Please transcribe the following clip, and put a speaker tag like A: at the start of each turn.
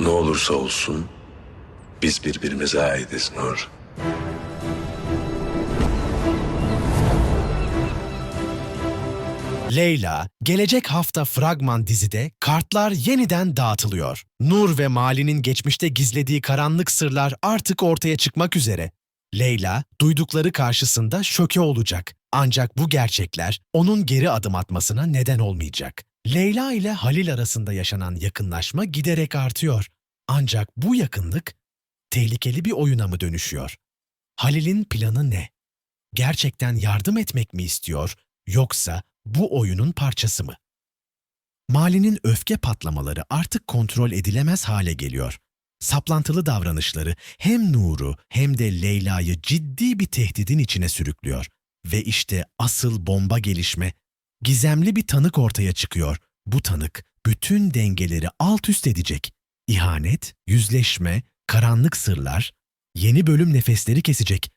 A: Ne olursa olsun biz birbirimize aitiz Nur.
B: Leyla, gelecek hafta fragman dizide kartlar yeniden dağıtılıyor. Nur ve Mali'nin geçmişte gizlediği karanlık sırlar artık ortaya çıkmak üzere. Leyla, duydukları karşısında şoke olacak. Ancak bu gerçekler onun geri adım atmasına neden olmayacak. Leyla ile Halil arasında yaşanan yakınlaşma giderek artıyor. Ancak bu yakınlık tehlikeli bir oyuna mı dönüşüyor? Halil'in planı ne? Gerçekten yardım etmek mi istiyor yoksa bu oyunun parçası mı? Mali'nin öfke patlamaları artık kontrol edilemez hale geliyor. Saplantılı davranışları hem Nur'u hem de Leyla'yı ciddi bir tehdidin içine sürüklüyor. Ve işte asıl bomba gelişme. Gizemli bir tanık ortaya çıkıyor. Bu tanık bütün dengeleri alt üst edecek. İhanet, yüzleşme, karanlık sırlar, yeni bölüm nefesleri kesecek.